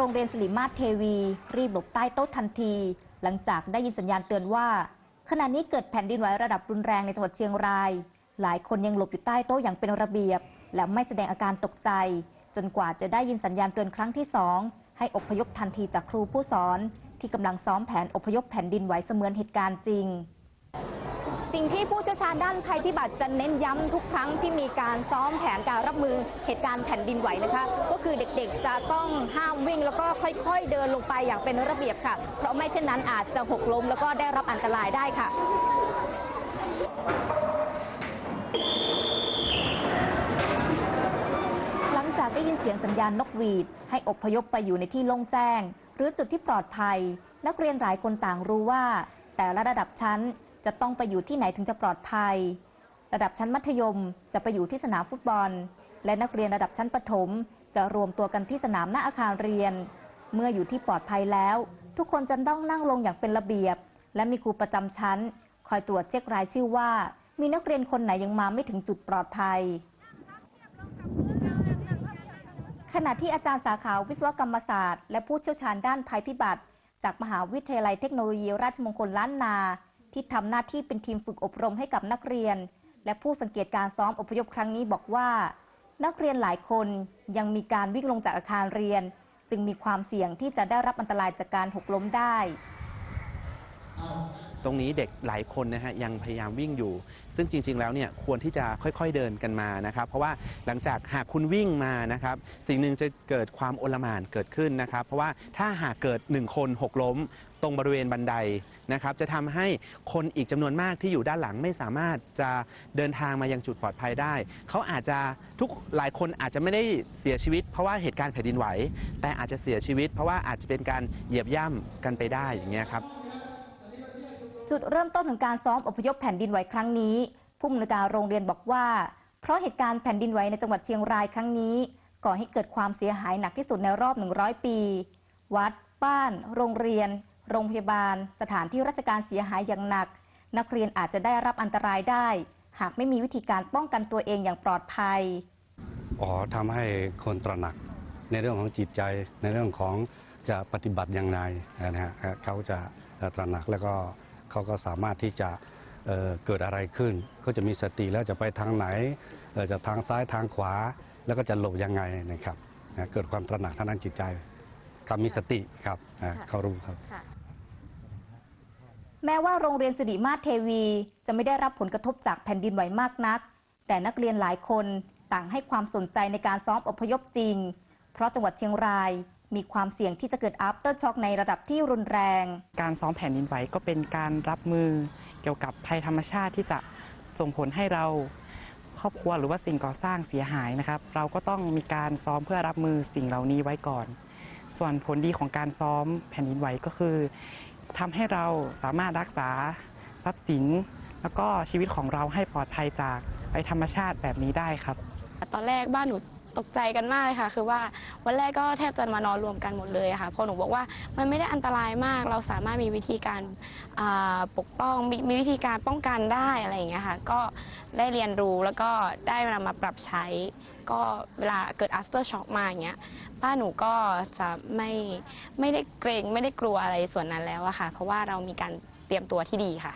โรงเรียนสิริมาศเทวี รีบหลบใต้โต๊ะทันที หลังจากได้ยินสัญญาณเตือนว่า ขณะนี้เกิดแผ่นดินไหวระดับรุนแรงในจังหวัดเชียงราย หลายคนยังหลบอยู่ใต้โต๊ะอย่างเป็นระเบียบ และไม่แสดงอาการตกใจ จนกว่าจะได้ยินสัญญาณเตือนครั้งที่สองให้อพยพทันทีจากครูผู้สอน ที่กำลังซ้อมแผนอพยพแผ่นดินไหวเสมือนเหตุการณ์จริง สิ่งที่ผู้เชี่ยวชาญด้านภัยพิบัติจะเน้นย้ำทุกครั้งที่มีการซ้อมแผนการรับมือเหตุการณ์แผ่นดินไหวนะคะ ก็คือเด็กๆจะต้องห้ามวิ่ง แล้วก็ค่อยๆ เดินลงไปอย่างเป็นระเบียบค่ะ เพราะไม่เช่นนั้นอาจจะหกล้มแล้วก็ได้รับอันตรายได้ค่ะหลังจากได้ยินเสียงสัญญาณนกหวีด ให้อพยพไปอยู่ในที่โล่งแจ้ง หรือจุดที่ปลอดภัย นักเรียนหลายคนต่างรู้ว่า แต่ละระดับชั้น จะต้องไปอยู่ที่ไหนถึงจะปลอดภัย ระดับชั้นมัธยมจะไปอยู่ที่สนามฟุตบอล และนักเรียนระดับชั้นประถม จะรวมตัวกันที่สนามหน้าอาคารเรียน เมื่ออยู่ที่ปลอดภัยแล้ว ทุกคนจะต้องนั่งลงอย่างเป็นระเบียบ และมีครูประจำชั้น คอยตรวจเช็ครายชื่อว่า มีนักเรียนคนไหนยังมาไม่ถึงจุดปลอดภัยขณะที่อาจารย์สาขาวิศวกรรมศาสตร์ และผู้เชี่ยวชาญด้านภัยพิบัติ จากมหาวิทยาลัยเทคโนโลยีราชมงคลล้านนา ที่ทำหน้าที่เป็นทีมฝึกอบรมให้กับนักเรียน และผู้สังเกตการซ้อมอพยพครั้งนี้บอกว่า นักเรียนหลายคนยังมีการวิ่งลงจากอาคารเรียน จึงมีความเสี่ยงที่จะได้รับอันตรายจากการหกล้มได้ ตรงนี้เด็กหลายคนนะฮะยังพยายามวิ่งอยู่ ซึ่งจริง ๆ แล้วเนี่ยควรที่จะค่อยๆเดินกันมานะครับ เพราะว่าหลังจากหากคุณวิ่งมานะครับ สิ่งหนึ่งจะเกิดความโอลหม่านเกิดขึ้นนะครับ เพราะว่าถ้าหากเกิดหนึ่งคนหกล้ม ตรงบริเวณบันไดนะครับ จะทำให้คนอีกจำนวนมากที่อยู่ด้านหลังไม่สามารถจะเดินทางมายังจุดปลอดภัยได้ เขาอาจจะทุกหลายคนอาจจะไม่ได้เสียชีวิต เพราะว่าเหตุการณ์แผ่นดินไหว แต่อาจจะเสียชีวิต เพราะว่าอาจจะเป็นการเหยียบย่ำกันไปได้อย่างเงี้ยครับจุดเริ่มต้นของการซ้อมอพยพแผ่นดินไหวครั้งนี้ ผู้อำนวยการโรงเรียนบอกว่า เพราะเหตุการณ์แผ่นดินไหวในจังหวัดเชียงรายครั้งนี้ก่อให้เกิดความเสียหายหนักที่สุดในรอบ 100 ปี วัด บ้าน โรงเรียน โรงพยาบาล สถานที่ราชการเสียหายอย่างหนัก นักเรียนอาจจะได้รับอันตรายได้ หากไม่มีวิธีการป้องกันตัวเองอย่างปลอดภัย อ๋อทำให้คนตระหนักในเรื่องของจิตใจในเรื่องของจะปฏิบัติอย่างไรนะฮะเขาจะตระหนักแล้วก็เขาก็สามารถที่จะเเกิดอะไรขึ้น ก็จะมีสติแล้วจะไปทางไหนจะทางซ้ายทางขวา แล้วก็จะหลบยังไงนะครับเกิดความตระหนักทางด้านจิตใจ ครับมีสติครับอ่าเขารู้ครับ แม้ว่าโรงเรียนสิริมาศเทวีจะไม่ได้รับผลกระทบจากแผ่นดินไหวมากนัก แต่นักเรียนหลายคนต่างให้ความสนใจในการซ้อมอพยพจริง เพราะจังหวัดเชียงรายมีความเสี่ยงที่จะเกิด after shock ในระดับที่รุนแรง การซ้อมแผ่นดินไหวก็เป็นการรับมือเกี่ยวกับภัยธรรมชาติที่จะส่งผลให้เราครอบครัวหรือว่าสิ่งก่อสร้างเสียหายนะครับ เราก็ต้องมีการซ้อมเพื่อรับมือสิ่งเหล่านี้ไว้ก่อน ส่วนผลดีของการซ้อมแผ่นดินไหวก็คือทำให้เราสามารถรักษาทรัพย์สิน แล้วก็ชีวิตของเราให้ปลอดภัยจากภัยธรรมชาติแบบนี้ได้ครับ ตอนแรกบ้านหนูตกใจกันมากเลยค่ะ คือว่าวันแรกก็แทบจะมานอนรวมกันหมดเลยค่ะพอหนูบอกว่ามันไม่ได้อันตรายมาก เราสามารถมีวิธีการปกป้องมมีวิธีการป้องกันได้อะไรอย่างเงี้ยค่ะ ก็ได้เรียนรู้แล้วก็ได้นำมาปรับใช้ ก็เวลาเกิด after shock มาอย่างเงี้ย ป้าหนูก็จะไม่ไม่ได้เกรงไม่ได้กลัวอะไรส่วนนั้นแล้วอะค่ะ เพราะว่าเรามีการเตรียมตัวที่ดีค่ะ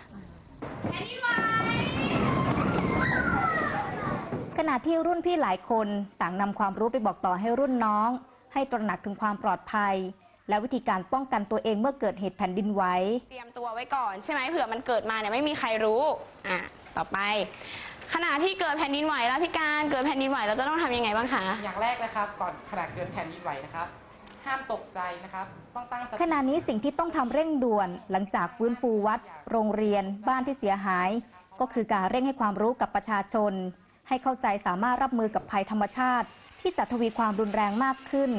ขณะที่รุ่นพี่หลายคนต่างนำความรู้ไปบอกต่อให้รุ่นน้อง ให้ตระหนักถึงความปลอดภัย และวิธีการป้องกันตัวเองเมื่อเกิดเหตุแผ่นดินไหวเตรียมตัวไว้ก่อนใช่ไหมเผื่อมันเกิดมาเนี่ยไม่มีใครรู้อะต่อไป ขณะที่เกิดแผ่นดินไหวแล้วพี่การเกิดแผ่นดินไหวเราจะต้องทำยังไงบ้างคะ อย่างแรกนะครับ ก่อนขณะเกิดแผ่นดินไหวนะครับ ห้ามตกใจนะครับ ต้องตั้งสติขณะนี้สิ่งที่ต้องทำเร่งด่วนหลังจากฟื้นฟูวัด โรงเรียน บ้านที่เสียหาย ก็คือการเร่งให้ความรู้กับประชาชน ให้เข้าใจสามารถรับมือกับภัยธรรมชาติ ที่จะทวีความรุนแรงมากขึ้น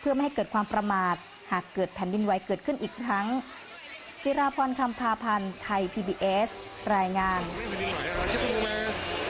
เพื่อไม่ให้เกิดความประมาท หากเกิดแผ่นดินไหวเกิดขึ้นอีกครั้งจิราพรคำพาพันธ์ไทย PBS รายงาน ไม่เป็นไรเราจะดูมา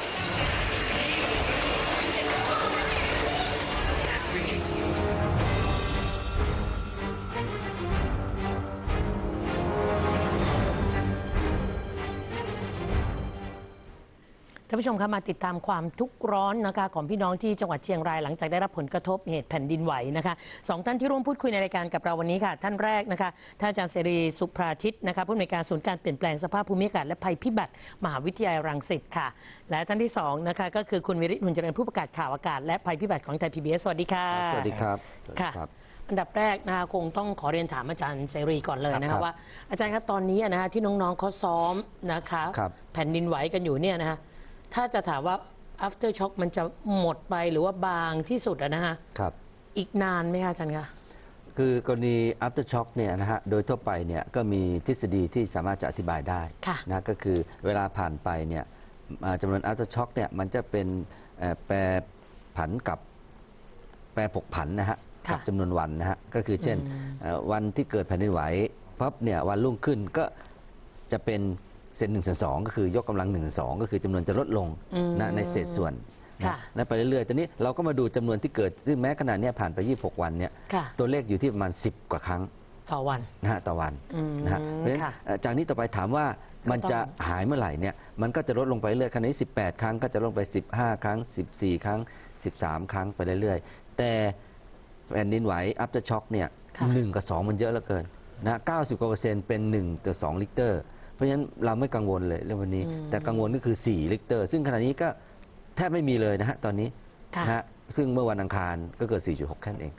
ท่านผู้ชมคะมาติดตามความทุกข์ร้อนนะคะของพี่น้องที่จังหวัดเชียงรายหลังจากได้รับผลกระทบเหตุแผ่นดินไหวนะคะสองท่านที่ร่วมพูดคุยในรายการกับเราวันนี้ค่ะ ท่านแรกนะคะท่านอาจารย์เสรีสุภราทิตนะคะผู้อำนวยการศูนย์การเปลี่ยนแปลงสภาพภูมิอากาศและภัยพิบัติมหาวิทยาลัยรังสิตค่ะ และท่านที่สองนะคะก็คือคุณวิริศมุนเจริญผู้ประกาศข่าวอากาศและภัยพิบัติของไทยพีบีเอสสวัสดีค่ะสวัสดีครับค่ะครับอันดับแรกนะคะคงต้องขอเรียนถามอาจารย์เสรีก่อนเลยนะครัคะบว่าอาจารย์ครับตอนนี้อะนะคะที่น้องๆเขาซ้อมนะคะครับแผ่นดินไหวกันอยู่เนี่ยนะคะ ถ้าจะถามว่า after shock มันจะหมดไปหรือว่าบางที่สุดอะนะคะครับ อีกนานไหมคะอาจารย์คะ คือกรณี after shock เนี่ยนะฮะโดยทั่วไปเนี่ยก็มีทฤษฎีที่สามารถจะอธิบายได้ค่ะนะก็คือเวลาผ่านไปเนี่ยอ่าจำนวน after shock เนี่ยมันจะเป็นเอ่อแปรผันกับแปรผกผันนะฮะค่ะกัจำนวนวันนะฮะก็คือเช่นอืม เอ่อวันที่เกิดแผ่นดินไหวปั๊บเนี่ยวันรุ่งขึ้นก็จะเป็น เศษหนึ่งส่วนสองก็คือยกกำลังหนึ่งส่วนสองก็คือจำนวนจะลดลงอืมนะในเศษส่วนนะค่ะและไปเรื่อยๆตอนนี้เราก็มาดูจำนวนที่เกิดซึ่งแม้ขนาดนี้ยผ่านไป 26 วันเนี่ยค่ะตัวเลขอยู่ที่ประมาณ 10 กว่าครั้งต่อวันนะฮะต่อวันอืมนะฮะเพราะฉะนั้นค่ะเอ่อจากนี้ต่อไปถามว่ามันก็ต้องจะหายเมื่อไหร่เนี่ยมันก็จะลดลงไปเรื่อยขณะนี้ 18 ครั้งก็จะลดไป 15 ครั้ง 14 ครั้ง 13 ครั้งไปเรื่อยๆ แต่แผ่นดินไหว after shock เนี่ยค่ะหนึ่งกับ 2 มันเยอะเหลือเกินนะ90กว่าเปอร์เซ็นต์เป็น 1 ต่อ 2 ลิตรเพ ราะฉะนั้นเราไม่กังวลเลยเรื่องวันนี้ แต่กังวลก็คือ 4 ลิตรซึ่งขณะนี้ก็แทบไม่มีเลยนะฮะตอนนี้ค่ะนะฮะซึ่งเมื่อวันอังคารก็เกิด 4.6 แค่นั้นเอง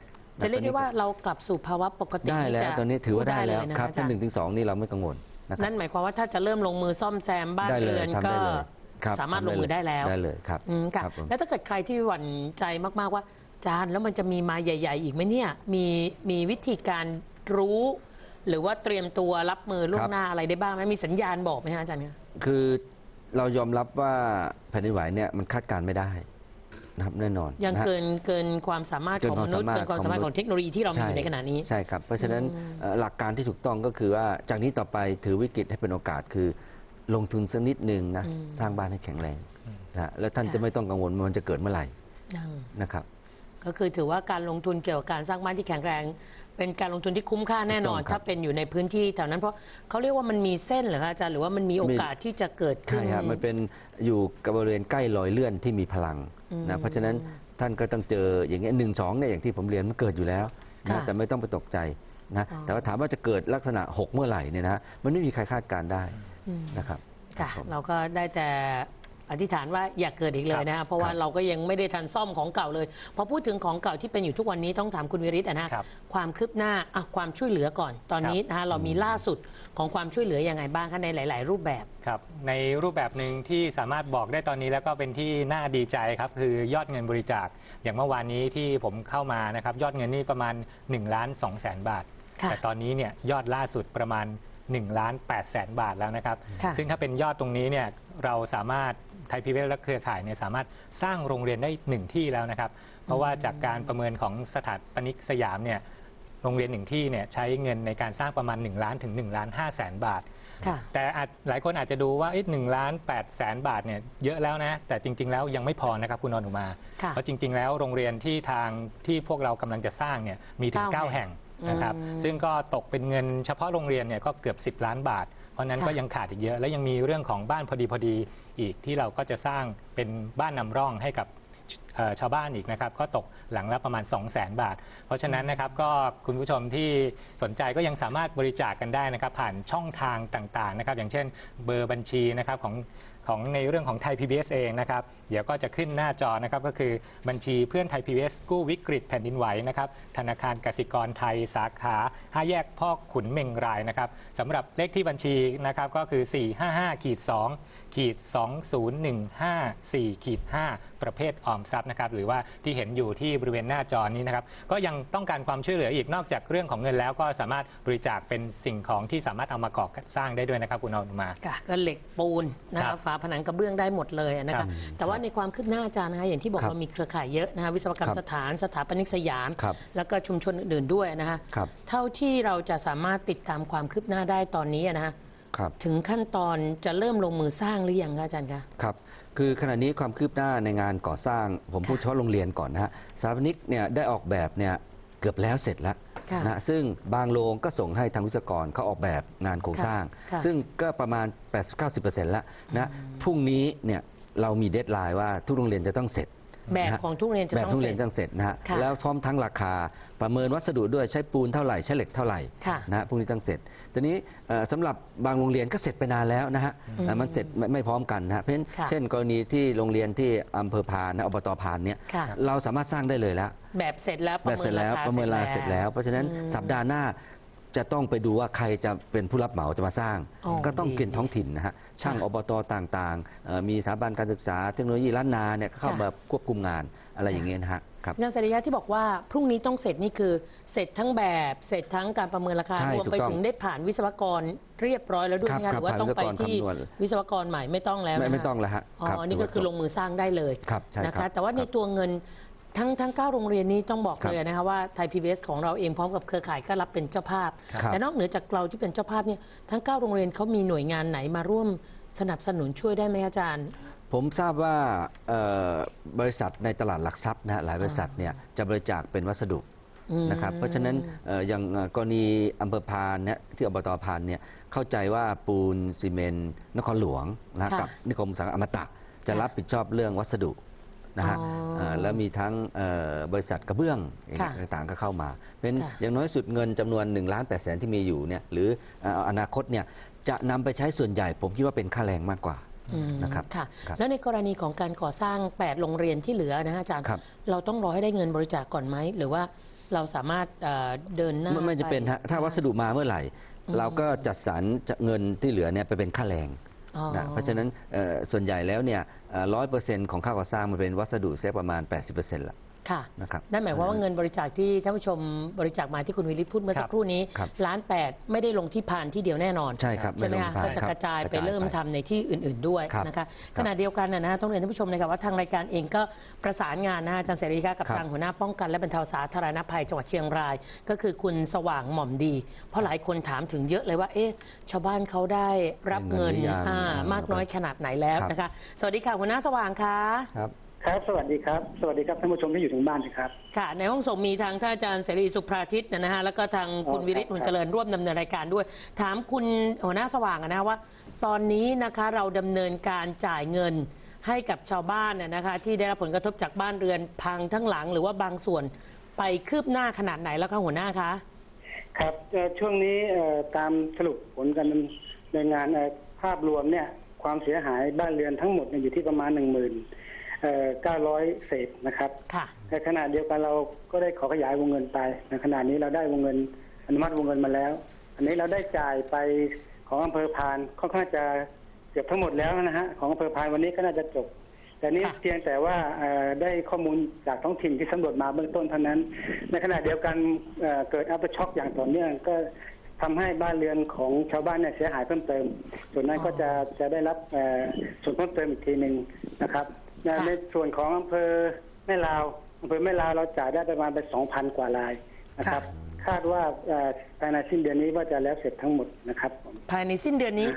จะเรียกได้ว่าเรากลับสู่ภาวะปกติได้แล้วจะตอนนี้ถือว่าได้แล้วพูเยนะะครับอาจาถ้ารย์หนึ่งถึงสองนี่เราไม่กังวลนะครับนั่นหมายความว่าถ้าจะเริ่มลงมือซ่อมแซมบ้านได้เลยเรือนทำก็ได้เลยครับสามารถทำลงมือได้แล้วได้เลยครับอืมค่ะครับผมแล้วถ้าเกิดใครที่หวั่นใจมากๆว่าจานแล้วมันจะมีมาใหญ่ ๆ อีกไหมเนี่ยมีมีวิธีการรู้ หรือว่าเตรียมตัวรับมือล่วงหน้าอะไรได้บ้างไหมมีสัญญาณบอกไหมฮะอาจารย์คะคือเรายอมรับว่าแผ่นดินไหวเนี่ยมันคาดการณ์ไม่ได้นะครับแน่นอนยังะฮะเกินเกินความสามารถเกินของความมนุษย์สามารถเกินความสามารถขขอองงมนุษย์เทคโนโลยีที่เรามีอยู่ในขณะนี้ใช่ครับ เพราะฉะนั้นอืมเอ่อหลักการที่ถูกต้องก็คือว่าจากนี้ต่อไปถือวิกฤตให้เป็นโอกาสคือ ลงทุนสักนิดหนึ่งนะอืมสร้างบ้านให้แข็งแรงอืมนะแล้วท่านค่ะจะไม่ต้องกังวลว่ามันจะเกิดเมื่อไหร่อืมนะครับ ก็คือถือว่าการลงทุนเกี่ยวกับการสร้างบ้านที่แข็งแรง เป็นการลงทุนที่คุ้มค่าแน่นอน ถูกต้องครับถ้าเป็นอยู่ในพื้นที่แถวนั้นเพราะเขาเรียกว่ามันมีเส้นเหรอคะอาจารย์หรือว่ามันมีโอกาสที่จะเกิดขึ้นใช่ครับมันเป็นอยู่กับบริเวณใกล้รอยเลื่อนที่มีพลังอืมนะเพราะฉะนั้นท่านก็ต้องเจออย่างเงี้ยหนึ่งสองเนี่ยอย่างที่ผมเรียนมันเกิดอยู่แล้วนะค่ะแต่ไม่ต้องไปตกใจนะอ๋อ แต่ว่าถามว่าจะเกิดลักษณะหกเมื่อไหร่เนี่ยนะมันไม่มีใครคาดการณ์ได้อืมนะครับค่ะ ครับผม เราก็ได้แต่ อธิษฐานว่าอย่าเกิดอีกเลยนะคะเพราะว่าครับเราก็ยังไม่ได้ทันซ่อมของเก่าเลยพอพูดถึงของเก่าที่เป็นอยู่ทุกวันนี้ต้องถามคุณวิริศอะนะครับความคืบหน้าอะความช่วยเหลือก่อน ตอนนี้นะคะเรามีล่าสุดของความช่วยเหลือยังไงบ้างคะในหลาย ๆ รูปแบบ ครับในรูปแบบหนึ่งที่สามารถบอกได้ตอนนี้แล้วก็เป็นที่น่าดีใจครับคือยอดเงินบริจาค อย่างเมื่อวานนี้ที่ผมเข้ามานะครับยอดเงินนี่ประมาณ1ล้าน2แสนบาท ค่ะ แต่ตอนนี้เนี่ยยอดล่าสุดประมาณ 1ล้าน8แสนบาทแล้วนะครับ ค่ะซึ่งถ้าเป็นยอดตรงนี้เนี่ยเราสามารถไทยพีวีและเครือข่ายเนี่ยสามารถสร้างโรงเรียนได้หนึ่งที่แล้วนะครับ เพราะว่าจากการประเมินของสถาปนิกสยามเนี่ยโรงเรียนหนึ่งที่เนี่ยใช้เงินในการสร้างประมาณ 1 ล้านถึง1ล้าน5แสนบาท ค่ะ แต่อาจหลายคนอาจจะดูว่าหนึ่งล้านแปดแสนบาทเนี่ยเยอะแล้วนะ แต่จริง ๆ แล้วยังไม่พอนะครับคุณนนท์อุมา ค่ะเพราะจริง ๆ แล้วโรงเรียนที่ทางที่พวกเรากำลังจะสร้างเนี่ยมีถึง เก้า9 แห่แห่งง นะครับอืมซึ่งก็ตกเป็นเงินเฉพาะโรงเรียนเนี่ยก็เกือบ 10 ล้านบาท เพราะฉะนั้นค่ะก็ยังขาดอีกเยอะ และยังมีเรื่องของบ้านพอดีพอดีอีกที่เราก็จะสร้างเป็นบ้านนำร่องให้กับเอ่อชาวบ้านอีกนะครับ ก็ตกหลังละประมาณ 2 0 0 0 0 0 บาท เพราะฉะนั้นนะครับก็คุณผู้ชมที่สนใจก็ยังสามารถบริจาคกันได้นะครับ ผ่านช่องทางต่างๆนะครับ อย่างเช่นเบอร์บัญชีนะครับของ ของในเรื่องของไทย PBS เองนะครับ เดี๋ยวก็จะขึ้นหน้าจอนะครับ ก็คือบัญชีเพื่อนไทย PBS กู้วิกฤตแผ่นดินไหวนะครับ ธนาคารกสิกรไทยสาขาห้าแยกพ่อขุนเมงรายนะครับสำหรับเลขที่บัญชีนะครับก็คือ 455ขีด2 ขีด20154ขีด5ประเภทออมทรัพย์นะครับหรือว่าที่เห็นอยู่ที่บริเวณหน้าจอนี้นะครับก็ยังต้องการความช่วยเหลืออีกนอกจากเรื่องของเงินแล้วก็สามารถบริจาคเป็นสิ่งของที่สามารถเอามาก่อสร้างได้ด้วยนะครับคุณอนุมาค่ะก็เหล็กปูนนะครัคะบฝาผนังกระเบื้องได้หมดเลยนะครัคะบแต่ว่าในความคืบหน้าอาจารย์นะคะอย่างที่บอกครับเรามีเครือข่ายเยอะนะคะวิศวกรรคมรับสถานสถาปนิกสยามครับแล้วก็ชุมชนอื่นๆด้วยนะคะครับเท่าที่เราจะสามารถติดตามความคืบหน้าได้ตอนนี้นะคะ ครับ ถึงขั้นตอนจะเริ่มลงมือสร้างหรือยังคะอาจารย์คะ ครับ คือขณะนี้ความคืบหน้าในงานก่อสร้าง ผมพูดค่ะเฉพาะโรงเรียนก่อนนะฮะสถาปนิกเนี่ยได้ออกแบบเนี่ยเกือบแล้วเสร็จแล้วค่ะนะซึ่งบางโรงก็ส่งให้ทางวิศวกรเขาออกแบบงานโครงสร้างค่ะซึ่งก็ประมาณ 80-90%แล้วนะพรุ่งนี้เนี่ยเรามีเดทไลน์ว่าทุกโรงเรียนจะต้องเสร็จ แบบนะฮะของทุกโรงเรียนจะแบบต้องทุกเสเรีร็ยจ นต้องเสร็จนะฮะค่ะแล้วพร้อมทั้งราคาประเมินวัสดุด้วยใช้ปูนเท่าไหร่ใช้เหล็กเท่าไหร่ค่ะนะฮะพวกนี้ต้องเสร็จทีนี้เอ่อสำหรับบางโรงเรียนก็เสร็จไปนานแล้วนะฮะอืมเอ่อมันเสร็จไม่ไม่พร้อมกันนะฮะเพราะฉะนั้นค่ะ เช่นกรณีที่โรงเรียนที่อำเภอพานนะอบตพานเนี่ยค่ะ เราสามารถสร้างได้เลยแล้ว แบบเสร็จแล้วแบบเสร็จแล้วประเมินราคาเสร็จแล้ว เพราะฉะนั้นอืมสัปดาห์หน้า จะต้องไปดูว่าใครจะเป็นผู้รับเหมาจะมาสร้าง อ๋อก็ต้องดีเป็นท้องถิ่นนะฮะช่างค่ะอบตต่างๆเอ่อมีสถาบันการศึกษา เทคโนโลยีล้านนาเนี่ยเข้าค่ะ มาควบคุมงานอะไรอย่างเงี้ยนะฮะครับอาจารย์สริยะที่บอกว่าพรุ่งนี้ต้องเสร็จนี่คือ เสร็จทั้งแบบเสร็จทั้งการประเมินราคาใช่รวมถูกไปต้องถึงได้ผ่านวิศวกรเรียบร้อยแล้วด้วยครับไหมคะครับหรือว่าต้องไปผ่านวิศวกรที่คำนวณ วิศวกรใหม่ไม่ต้องแล้วไม่นะไม่คะต้องแล้วฮะอ๋รับอนี่ก็คือลงมือสร้างได้เลยครับใช่นะครัคะบแต่ว่าในครับ ตัวเงิน ทั้งทั้งเก้าโรงเรียนนี้ต้องบอกครับเลยนะคะว่าไทยพีบีของเราเองพร้อมกับเครือข่ายก็รับเป็นเจ้าภาพครับแต่นอกเหนือจากเราที่เป็นเจ้าภาพเนี่ยทั้งเก้าโรงเรียนเขามีหน่วยงานไหนมาร่วมสนับสนุนช่วยได้ไหมอาจารย์ ผมทราบว่าเอ่อบริษัทในตลาดหลักทรัพย์นะฮะหลายบริษัทเนี่ยจะบริจาคเป็นวัสดุอืมนะครับเพราะฉะนั้นเอ่ออย่างเอ่อกรณีอำเภอพานเนี่ยที่อบตพานเนี่ยเข้าใจว่าปูนซีเมนต์นครหลวงนะค่ะกับนิคมอุตสาหกรรมอมตะจะค่ะรับผิดชอบเรื่องวัสดุ นะฮะอ๋อเอ่อแล้วมีทั้งเอ่อบริษัทกระเบื้องค่ะต่างๆก็เข้ามา เป็นค่ะอย่างน้อยสุดเงินจำนวน1ล้าน8แสนที่มีอยู่เนี่ยหรือเอ่ออนาคตเนี่ยจะนำไปใช้ส่วนใหญ่ ผมคิดว่าเป็นค่าแรงมากกว่าอืมนะครับค่ะครับแล้วในกรณีของการก่อสร้าง 8 โรงเรียนที่เหลือนะฮะอาจารย์ครับเราต้องรอให้ได้เงินบริจาคก่อนไหม หรือว่าเราสามารถเอ่อเดินหน้าไม่ไม่จะเป็นฮะถ้าวัสดุมาเมื่อไหร่อืมเราก็จัดสรรจะเงินที่เหลือเนี่ยไปเป็นค่าแรงอ๋อ นะเพราะฉะนั้นส่วนใหญ่แล้วเนี่ยร้อยเปอร์เซ็นต์ของค่าก่อสร้างมันเป็นวัสดุเสียประมาณ 80%ละ ค่ะนะครับนั่นหมายความว่าเงินบริจาคที่ท่านผู้ชมบริจาคมาที่คุณวิริศพูดเมื่อสักครู่นี้ครับล้านแปดไม่ได้ลงที่พานที่เดียวแน่นอนใช่ครับใช่ไหมลคะงผ่านก็จะคบกระจายไปกะเริ่มทำในที่อื่น ๆด้วยครับนะคะครับขณะเดียวกันนะฮะต้องเรียนท่านผู้ชมนะครับว่าทางรายการเองก็ประสานงานนะฮะอาจารย์เสรีค่ะกับครับทางหัวหน้าป้องกันและบรรเทาสาธารณภัยจังหวัดเชียงราย ก็คือคุณสว่างหม่อมดี เพราะหลายคนถามถึงเยอะเลยว่า เอ๊ะชาวบ้านเขาได้รับเงินได้เงินหรือยังอ่ามากน้อยขนาดไหนแล้วครับนะคะ สวัสดีค่ะหัวหน้าสว่างค่ะครับ ครับ สวัสดีครับ สวัสดีครับท่านผู้ชมที่อยู่ทางบ้านนะครับ ค่ะ ในห้องส่งมีทางท่านอาจารย์เสรีสุภราทิตนะฮะ แล้วก็ทางคุณอ๋อวิริศครับหุ่นเจริญร่วมดำเนินรายการด้วย ถามคุณหัวหน้าสว่างนะฮะว่า ตอนนี้นะคะเราดำเนินการจ่ายเงินให้กับชาวบ้านน่ะนะคะที่ได้รับผลกระทบจากบ้านเรือนพังทั้งหลังหรือว่าบางส่วนไปคืบหน้าขนาดไหนแล้วคะหัวหน้าคะ ครับเอ่อช่วงนี้เอ่อตามสรุปผลการดำเนินงานเอ่อภาพรวมเนี่ยความเสียหายบ้านเรือนทั้งหมดเนี่ยอยู่ที่ประมาณหนึ่งหมื่น เก้าร้อยเศษนะครับค่ะในขณะเดียวกันเราก็ได้ขอขยายวงเงินไปในขณะนี้เราได้วงเงินอนุมัติวงเงินมาแล้ว อันนี้เราได้จ่ายไปของอำเภอพานค่อนข้างจะเกือบทั้งหมดแล้วนะฮะของอำเภอพานวันนี้ก็น่าจะจบ แต่นี่ค่ะ เพียงแต่ว่าเอ่อได้ข้อมูลจากท้องถิ่นที่สำรวจมาเบื้องต้นเท่านั้น ในขณะเดียวกันเอ่อเกิดอัปช็อกอย่างต่อเนื่องก็ทำให้บ้านเรือนของชาวบ้านเนี่ยเสียหายเพิ่มเติม ส่วนนั้นก็จะจะได้รับเอ่อส่วนเพิ่มเติมอีกทีหนึ่งนะครับในค่ะในส่วนของอำเภอแม่ลาวอำเภอแม่ลาวเราจ่ายได้ประมาณไปสองพันกว่ารายนะครับ คาดว่าเอ่อภายในสิ้นเดือนนี้ว่าจะแล้วเสร็จทั้งหมดนะครับผมภายในสิ้นเดือนนี้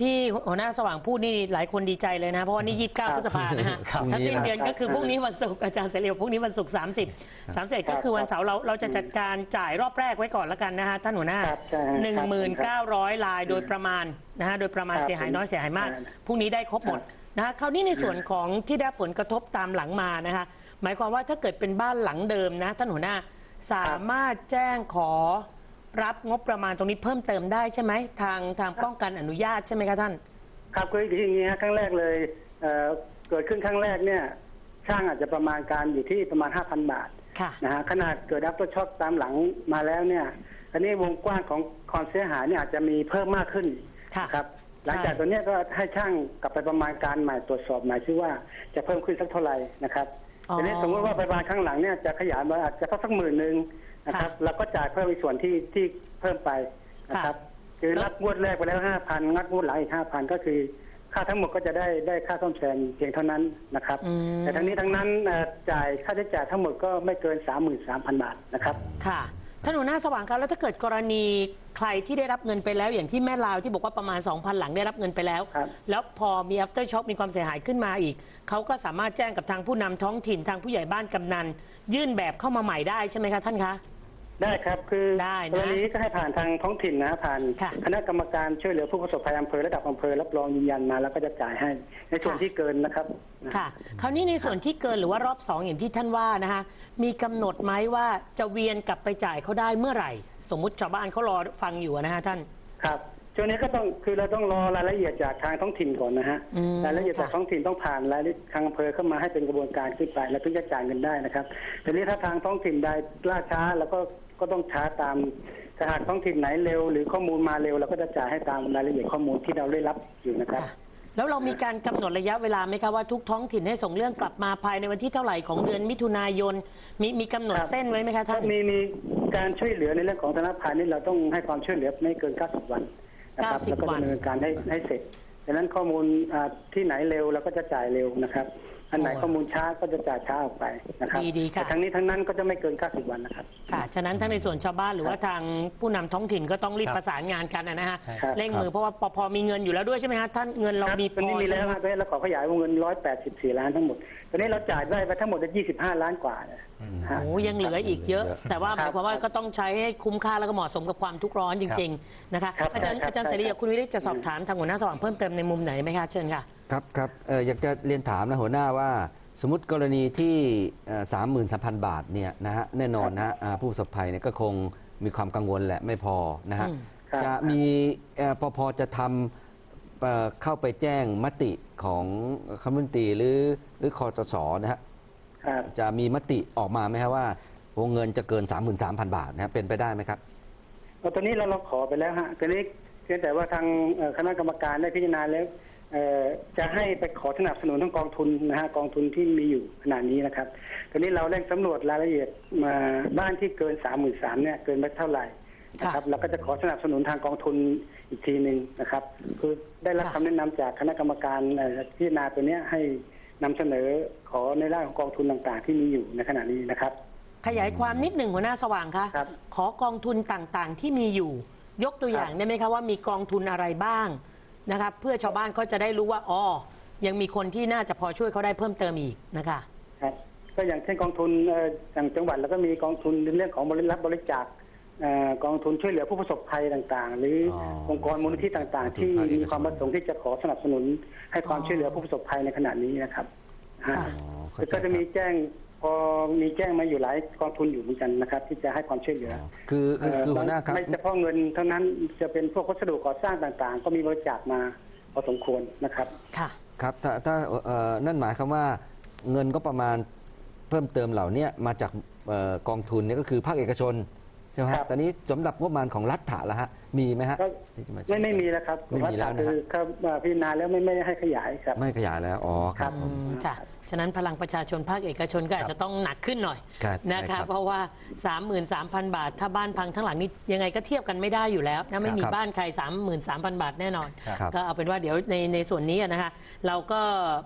ที่หัวหน้าสว่างพูดนี่หลายคนดีใจเลยนะเพราะว่านี่ยี่สิบเก้าครับพฤษภานะฮะครับถ้าสิ้นเดือนครับก็คือพรุ่งนี้วันศุกร์อาจารย์เสรีบอกพรุ่งนี้วันศุกร์สามสิบสามสิบก็คือวันเสาร์เราเราจะจัดการจ่ายรอบแรกไว้ก่อนแล้วกันนะฮะท่านหัวหน้าครับใช่ฮะหนึ่งหมื่นเก้าร้อยลายโดยประมาณนะฮะโดยประมาณครับเสียหายน้อยเสียหายมากครับพรุ่งนี้ได้ครบหมดครับ นะฮะคราวนี้ในส่วนของที่ได้ผลกระทบตามหลังมานะคะหมายความว่าถ้าเกิดเป็นบ้านหลังเดิมนะท่านหัวหน้าสามารถแจ้งขอรับงบประมาณตรงนี้เพิ่มเติมได้ใช่ไหมทางทางป้องกันอนุญาตใช่ไหมคะท่าน ครับคืออย่างนี้ฮะครั้งแรกเลยเอ่อเกิดขึ้นครั้งแรกเนี่ยช่างอาจจะประมาณการอยู่ที่ประมาณ 5,000 บาทค่ะนะฮะขนาดเกิดอัพเตอร์ช็อคตามหลังมาแล้วเนี่ยอันนี้วงกว้างของความเสียหายเนี่ยอาจจะมีเพิ่มมากขึ้นค่ะ นะครับ หลังจากตัวเนี้ยก็ให้ช่างกลับไปประมาณการใหม่ตรวจสอบใหม่ชื่อว่าจะเพิ่มขึ้นสักเท่าไหร่นะครับอ๋อ ทีนี้สมมติว่าประมาณครั้งหลังเนี่ยจะขยายมาอาจจะสักหมื่นหนึ่งนะครับค่ะเราก็จ่ายเพิ่มในส่วนที่ที่เพิ่มไปนะครับ คือแล้วรับงวดแรกไปแล้วห้าพันงัดงวดหลังอีกห้าพันก็คือ ค่าทั้งหมดก็จะได้ได้ค่าซ่อมแซมเพียงเท่านั้นนะครับ อืมแต่ทั้งนี้ทั้งนั้นเอ่อจ่ายค่าใช้จ่ายทั้งหมดก็ไม่เกินสามหมื่นสามพันบาทนะครับ ค่ะ ท่านหัวหน้าสว่างครับแล้วถ้าเกิดกรณีใครที่ได้รับเงินไปแล้ว อย่างที่แม่ลาวที่บอกว่าประมาณ 2,000 หลังได้รับเงินไปแล้ว ครับ แล้วพอมี after shock มีความเสียหายขึ้นมาอีก เขาก็สามารถแจ้งกับทางผู้นำท้องถิ่นทางผู้ใหญ่บ้านกำนัน ยื่นแบบเข้ามาใหม่ได้ใช่ไหมคะท่านคะ ได้ครับคือได้นะกรณีนี้ก็ให้ผ่านทางท้องถิ่นนะผ่านค่ะคณะกรรมการช่วยเหลือผู้ประสบภัยอำเภอระดับอำเภอรับรองยืนยันมาแล้วก็จะจ่ายให้ ในส่วนค่ะ ที่เกินนะครับนะค่ะ คราวนี้ในส่วนที่เกินหรือว่ารอบสองอย่างที่ท่านว่านะคะมีกำหนดไหมว่าจะเวียนกลับไปจ่ายเขาได้เมื่อไหร่ สมมุติชาวบ้านเขารอฟังอยู่นะฮะท่าน ครับช่วงนี้ก็ต้องคือเราต้องรอรายละเอียดจากทางท้องถิ่นก่อนนะฮะอืมรายละเอียดจากค่ะ ท้องถิ่นต้องผ่านรายละเอียดทางอำเภอเข้ามาให้เป็นกระบวนการขึ้นไปแล้วถึงจะจ่ายเงินได้นะครับทีนี้ถ้าทางท้องถิ่นใดล่าช้าแล้วก็ ก็ต้องช้าตามถ้าหากท้องถิ่นไหนเร็ว หรือข้อมูลมาเร็วเราก็จะจ่ายให้ตามรายละเอียดข้อมูลที่เราได้รับอยู่นะครับค่ะแล้วเรามีการกำหนดระยะเวลาไหมคะว่าทุกท้องถิ่นให้ส่งเรื่องกลับมาภายในวันที่เท่าไหร่ของเดือนมิถุนายน มีมีกำหนดครับเส้นไว้ไหมคะท่าน มีมีการช่วยเหลือในเรื่องของธนาคารนี่เราต้องให้ความช่วยเหลือไม่เกิน 90 วันนะครับ90แล้วก็วันดำเนินการให้ให้เสร็จดังนั้นข้อมูลอ่าที่ไหนเร็วเราก็จะจ่ายเร็วนะครับ อันไหนข้อมูลช้าก็จะจ่ายช้าออกไปนะครับดีดีค่ะ แต่ทั้งนี้ทั้งนั้นก็จะไม่เกิน 90 วันนะครับ ค่ะ ฉะนั้นทั้งในส่วนชาวบ้านหรือว่าทางผู้นำท้องถิ่นก็ต้องรีบครับประสานงานกันนะฮะ ใช่ครับ เร่งมือเพราะว่าปพมีเงินอยู่แล้วด้วยใช่ไหมฮะท่านเงินเราครับมีตอนนี้มีแล้วใช่ไหฮะตอนนี้เราขอขยายวงเงิน 184 ล้านทั้งหมด ตอนนี้เราจ่ายได้ไปทั้งหมด25 ล้านกว่านะฮะ โอ้ยังเหลืออีกเยอะแต่ว่าหครัมาบยความว่าก็ต้องใช้ให้คุ้มค่าแล้วก็เหมาะสมกับความทุกข์ร้อนจริง ๆ นะคะ ครับอาจารย์ครับอาจารย์เสรีครับคุณวิริศจะสอบถามทางหัวหน้าสว่างเพิ่มเติมในมุมไหนไหมคะเชิญค่ะ ครับครับเอ่ออยากจะเรียนถามนะหัวหน้าว่า สมมติกรณีที่สามหมื่นสามพันบาทเนี่ยนะฮะแน่นอนนะฮะอ่าผู้ประสบภัยเนี่ยก็คงมีความกังวลแหละไม่พอนะฮะอืมครับจะมีเอ่อพอพอจะทำเอ่อเข้าไปแจ้งมติของคมนตรีหรือหรือคอตสนะฮะครับจะมีมติออกมาไหมครับว่าวงเงินจะเกิน33,000บาทนะฮะเป็นไปได้ไหมครับเอาตอนนี้เราเราขอไปแล้วฮะตอนนี้เพียงแต่ว่าทางเอ่อคณะกรรมการได้พิจารณาแล้วเอ่อ จะให้ไปขอสนับสนุนทั้งกองทุนนะฮะกองทุนที่มีอยู่ขนาดนี้นะครับตอนนี้เราเร่งสำรวจรายละเอียดมาบ้านที่เกินสามหมื่นสามเนี่ยเกินไปเท่าไหร่นะครับเราก็จะขอสนับสนุนทางกองทุนอีกทีหนึ่งนะครับ คือได้รับค่ะคำแนะนำจากคณะกรรมการเอ่อพิจารณาตัวเนี้ยให้นำเสนอขอในร่างของกองทุนต่างๆ ที่มีอยู่ในขณะนี้นะครับ ขยายความนิดหนึ่งหัวหน้าสว่างคะครับขอกองทุนต่างๆที่มีอยู่ ยกตัวอย่างได้ไหมคะว่ามีกองทุนอะไรบ้าง นะครับเพื่อชาวบ้านเขาจะได้รู้ว่าอ๋อยังมีคนที่น่าจะพอช่วยเขาได้เพิ่มเติมอีกนะคะครับก็อย่างเช่นกองทุนเอ่ออย่างจังหวัดแล้วก็มีกองทุนในเรื่องของบริรับบริจาคเอ่อกองทุนช่วยเหลือผู้ประสบภัยต่างๆ หรือออองค์กรมูลนิธิต่างๆ ที่มีความประสงค์ที่จะขอสนับสนุนให้ความอ๋อช่วยเหลือผู้ประสบภัยในขณะนี้นะครับฮะค่ะอ๋อเข้าใจก็จะมีครับ แจ้ง พอมีแจ้งมาอยู่หลายกองทุนอยู่เหมือนกันนะครับ ที่จะให้ความช่วยเหลืออ๋อคือคือคือหัวหน้าครับไม่เฉพาะเงินเท่านั้นจะเป็นพวกวัสดุก่อสร้างต่างๆ ก็มีบริจาคมาพอสมควรนะครับค่ะครับถ้าถ้าเอ่อนั่นหมายความว่าเงินก็ประมาณเพิ่มเติมเหล่าเนี้ยมาจากเอ่อกองทุนเนี่ยก็คือภาคเอกชนใช่ไหมครัฮะบตอนนี้สำหรับงบประมาณของรัฐะละฮะ มีไหมฮะก็ที่จะาไม่ไม่มีแล้วครับไม่มีแล้วนะคือฮะครับพิจารณาแล้วไม่ไม่ให้ขยายครับ ไม่ขยายแล้ว อ๋อครับผมอืมค่ะ ฉะนั้นพลังประชาชนภาคเอกชนก็อาจจะต้องหนักขึ้นหน่อยครับนะใช่ครัคะบเพราะว่า 33,000 บาท ถ้าบ้านพังทั้งหลังนี้ยังไงก็เทียบกันไม่ได้อยู่แล้วนะไม่มีครับบ้านใคร 33,000 บาทแน่นอน ครับ ก็เอาเป็นว่าเดี๋ยวในในส่วนนี้นะคะ เราก็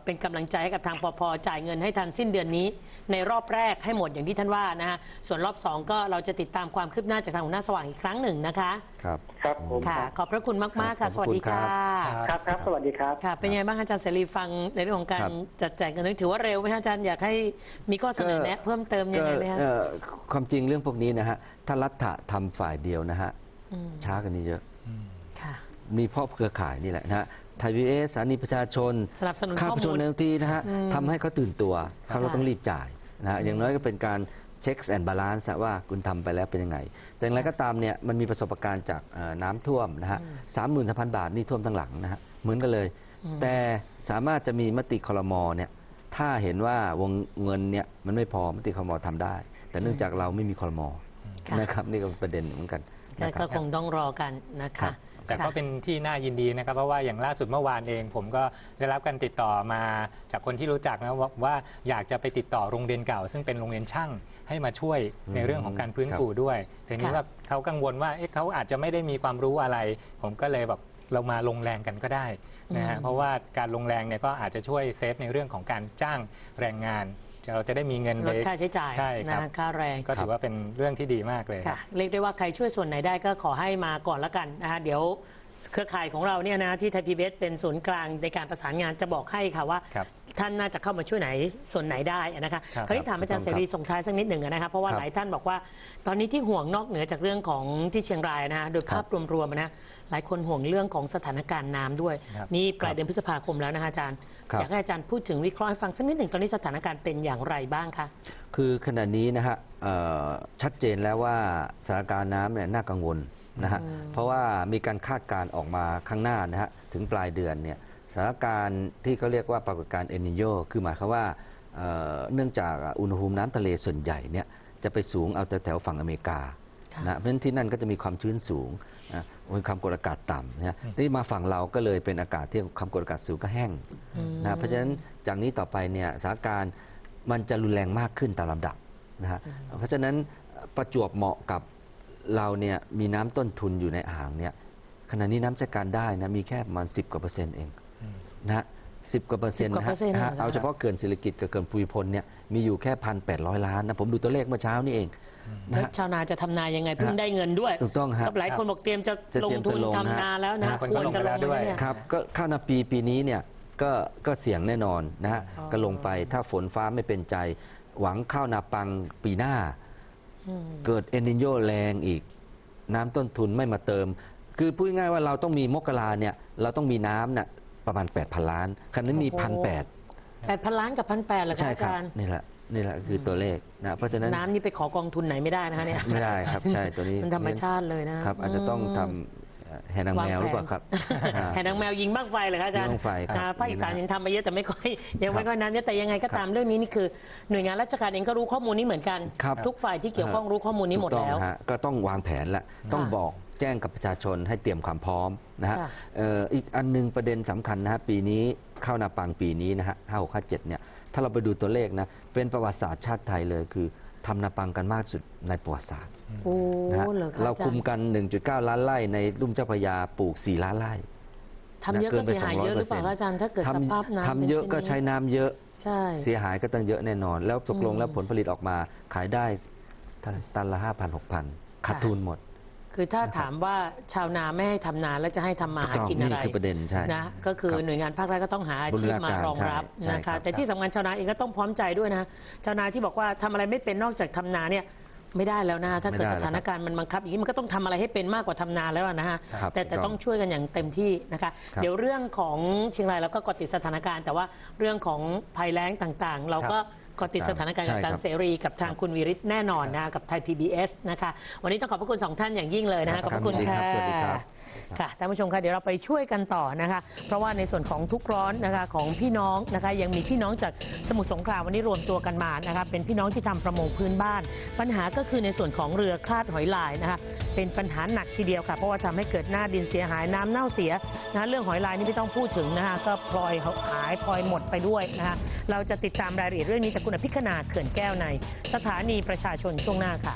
เป็นกำลังใจให้กับทางปพจ่ายเงินให้ทันสิ้นเดือนนี้ ในรอบแรกให้หมดอย่างที่ท่านว่านะคะส่วนรอบสองก็เราจะติดตามความคืบหน้าจากทางหัวหน้าสว่างอีกครั้งหนึ่งนะคะ ครับ ครับผมค่ะ ขอบพระคุณมาก ๆ ค่ะ ขสอบวัสคุณดีค่ะครับครับ สวัสดีครับ ค่ะ เป็นยังไงบ้างอาจารย์เสรีฟังในเรื่องของการครับจัดแจงเงินถือว่าเร็วไหมคะอาจารย์อยากให้มีข้อเสนอแนะ เพิ่มเติมยังไงไหมคะก็เอ่อความจริงเรื่องพวกนี้นะฮะ ถ้ารัฐะทำฝ่ายเดียวนะฮะอืมช้ากันนี้เยอะค่ะ มีเพราะเครือข่ายนี่แหละนะฮะไทยวีเอสสถานีประชาชนสนับสนุนค่าข้อประชมูนลในทีนะฮะอืมทำให้เขาตื่นตัวค่ะเขาเราต้องรีบจ่ายนะฮะอย่างน้อยก็เป็นการ เช็คแอนด์บาลานซ์ว่าคุณทำไปแล้วเป็นยังไง แต่อย่างไรก็ตามเนี่ยมันมีประสบการณ์จากเอ่อน้ำท่วมนะฮะสามหมื่นสามพันบาทนี่ท่วมทั้งหลังนะฮะเหมือนกันเลยอืมแต่สามารถจะมีมติคลมเนี่ยถ้าเห็นว่าวงเงินเนี่ยมันไม่พอมติคลมทำได้ แต่เนื่องจากเราไม่มีคลมค่ะนะครับนี่ก็เป็นประเด็นเหมือนกันก็นะคก็รับคงต้องรอกันนะครัคะบแต่ก็ค่ะเป็นที่น่ายินดีนะครับเพราะว่าอย่างล่าสุดเมื่อวานเอง ผมก็ได้รับการติดต่อมาจากคนที่รู้จักนะว่าว่าอยากจะไปติดต่อโรงเรียนเก่า ซึ่งเป็นโรงเรียนช่าง ให้มาช่วยในเรื่องของการฟื้นฟูด้วยทีนี้ค่ะว่าเขากังวลว่าเอ๊ะเขาอาจจะไม่ได้มีความรู้อะไร ผมก็เลยแบบเรามาลงแรงกันก็ได้นะฮะเพราะว่าการลงแรงเนี่ยก็อาจจะช่วยเซฟในเรื่องของการจ้างแรงงานเราจะได้มีเงินลไปดค่าใช้จ่ายใช่คนะรับคะค่าแรงก็ถือว่าเป็นเรื่องที่ดีมากเลยค่ะเรียกได้ว่าใครช่วยส่วนไหนได้ก็ขอให้มาก่อนละกันนะคะเดี๋ยว เครือข่ายของเราเนี่ยนะที่ไทยพีบีเป็นศูนย์กลางในการประสานงานจะบอกให้ค่ะว่า ครับ ท่านน่าจะเข้ามาช่วยไหนส่วนไหนได้นะคะครับคราวนี้ถามอาจารย์เสรีส่งท้ายสักนิดหนึ่งนะคะเพราะว่าครับหลายท่านบอกว่า ตอนนี้ที่ห่วงนอกเหนือจากเรื่องของที่เชียงรายนะคะโดยภาพรวมๆนะหลายคนห่วงเรื่องของสถานการณ์น้ำด้วย ครับนี่ปลายเดือนพฤษภาคมแล้วนะคะอาจารย์ครับ อยากให้อาจารย์พูดถึงวิเคราะห์ให้ฟังสักนิดหนึ่งตอนนี้สถานการณ์เป็นอย่างไรบ้างคะ คือขณะนี้นะฮะเอ่อชัดเจนแล้วว่าสถานการณ์น้ำเนี่ยน่ากังวล นะฮะอืมเพราะว่ามีการคาดการณ์ออกมาข้างหน้านะฮะถึงปลายเดือนเนี่ยสถานการณ์ที่เขาเรียกว่าปรากฏการณ์เอนิโยคือหมายความว่าเอ่อเนื่องจากอุณหภูมิน้ำทะเลส่วนใหญ่เนี่ยจะไปสูงเอาแต่แถวฝั่งอเมริกาค่ะนะเพราะฉะนั้นที่นั่นก็จะมีความชื้นสูงนะมีความกดอากาศต่ำนะฮะที่มาฝั่งเราก็เลยเป็นอากาศที่ความกดอากาศสูงก็แห้งอืมนะเพราะฉะนั้นจากนี้ต่อไปเนี่ยสถานการณ์มันจะรุนแรงมากขึ้นตามลำดับนะฮะเพราะฉะนั้นประจวบเหมาะกับ เราเนี่ยมีน้ำต้นทุนอยู่ในอ่างเนี่ยขณะนี้น้ำจัดการได้นะมีแค่ประมาณ10กว่าเปอร์เซ็นต์เองอืมนะฮะสิบกว่าเปอร์เซ็นต์10กว่านะฮะเปอร์เซ็นต์นะฮะเหรอคะเอาเฉพาะเขื่อนศิริกิตกับเขื่อนภูมิพลเนี่ยมีอยู่แค่พันแปดร้อยล้านนะผมดูตัวเลขเมื่อเช้านี่เองนะแล้วฮะชาวนาจะทำนายังไงเพิ่งฮะได้เงินด้วยถูกต้องฮะหลายคนบอกเตรียมจะจะลเตรีงยมทุนจะลงทำนะนาแล้วนะฮะคนควก็รลงจะไปลแล้งวด้วยไหมเนี่ยครับก็ข้าวนาปีปีนี้เนี่ยก็ก็เสี่ยงแน่นอนนะฮะอ๋อก็ลงไปถ้าฝนฟ้าไม่เป็นใจ หวังข้าวนาปังปีหน้าอืม เกิดเอลนิโยแรงอีก น้ำต้นทุนไม่มาเติม คือพูดง่ายๆว่าเราต้องมีมกราเนี่ยเราต้องมีน้ำน่ะประมาณ 8,000 ล้านขณะนี้มีโอ้พันโหแปดแปดพันล้านกับพันแปดเหรอคะใช่อาครับจารย์นี่แหละนี่แหละคือตัวเลขนะเพราะฉะนั้นน้ำนี่ไปขอกองทุนไหนไม่ได้นะคะเนี่ยไม่ได้ครับใช่ตัวนี้มันธรรมชาติเลยนะครับอาจจะต้องทำเอ่อ แห่นางแมวหรือเปล่าครับอ่าแห่นางแมวยิงบ้างไฟเหรอคะอาจารย์ยิงบั้งไฟครับอ่าภาคอีสานนี่นะยังทำมาเยอะแต่ไม่ค่อยยังไม่ครับค่อยนั้นเนี่ยแต่ยังไงก็ตามเรื่องนี้นี่คือหน่วยงานราชการเองก็รู้ข้อมูลนี้เหมือนกันครับทุกฝ่ายที่เกี่ยวข้องรู้ข้อมูลนี้หมดถูกต้องแล้วฮะก็ต้องวางแผนละต้องค่ะบอกแจ้งกับประชาชนให้เตรียมความพร้อมนะฮะค่ะเอ่ออีกอันหนึงประเด็นสำคัญนะฮะปีนี้เข้านาปังปีนี้นะฮะห้าหกห้าเจ็ดเนี่ยถ้าเราไปดูตัวเลขนะเป็นประวัติศาสตร์ชาติไทยเลยคือ ทำนาปังกันมากที่สุดในประวัติศาสตร์โอ้นะฮะเหรอคะเราอจคุมย์กัน 1.9 ล้านไร่ในลุ่มเจ้าพระยาปลูก 4 ล้านไร่ ทำเยอะนะเกิก็นไปเสียหายเยอะหรือเปล่า200%คะอาจารย์ถ้าเกิดสภาพน้ำทำเยอะป็นก็ช่นนี้ใช้น้ำเยอะ ใช่ เสียหายก็ตั้งเยอะแน่นอน แล้วตกลงอืมแล้วผลผลิตออกมาขายได้ตันตันละห้าพันหกพันขาดค่ะทุนหมด คือถ้าถามว่าชาวนาไม่ให้ทำนาแล้วจะให้ทำมาหากินอะไรนี่คือประเด็นใช่นะก็คือครับหน่วยงานภาครัฐก็ต้องหาอาชีพมารองรับใช่นะครัคะบแต่ที่สำคัญชาวนาเองก็ต้องพร้อมใจด้วยนะชาวนาที่บอกว่าทำอะไรไม่เป็นนอกจากทำนาเนี่ยไม่ได้แล้วนะถ้าเกิดไม่ได้สถานการณ์มันบังคับอย่างนี้มันก็ต้องทำอะไรให้เป็นมากกว่าทำนาแล้วนะฮะครับแต่แต่ถูกต้ต้อองงช่วยกันอย่างเต็มที่นะคะครับเดี๋ยวเรื่องของเชียงรายเราก็เกาะติดสถานการณ์ แต่ว่าเรื่องของภัยแล้งต่างๆ เราก็เกาะติดสถานการณ์กับใช่การครับเสรีกับทางคุณวีริศแน่นอนนะกับไทย PBS นะคะ วันนี้ต้องขอบพระคุณสองท่านอย่างยิ่งเลยนะคะขอบพระคุณยินดีค่ะสวัสดี ค่ะท่านผู้ชมคะเดี๋ยวเราไปช่วยกันต่อนะคะ เพราะว่าในส่วนของทุกข์ร้อนนะคะของพี่น้องนะคะ ยังมีพี่น้องจากสมุทรสงครามวันนี้รวมตัวกันมานะคะเป็นพี่น้องที่ทำประมงพื้นบ้าน ปัญหาก็คือในส่วนของเรือคลาดหอยลายนะคะเป็นปัญหาหนักทีเดียวค่ะเพราะว่าทำให้เกิดหน้าดินเสียหายน้ำเน่าเสียนะะเรื่องหอยลายนี่ไม่ต้องพูดถึงนะคะก็พลอยหายพลอยหมดไปด้วยนะคะเราจะติดตามรายละเอียดเรื่องนี้จากคุณอภิคณาเขื่อนแก้วใน สถานีประชาชนช่วงหน้าค่ะ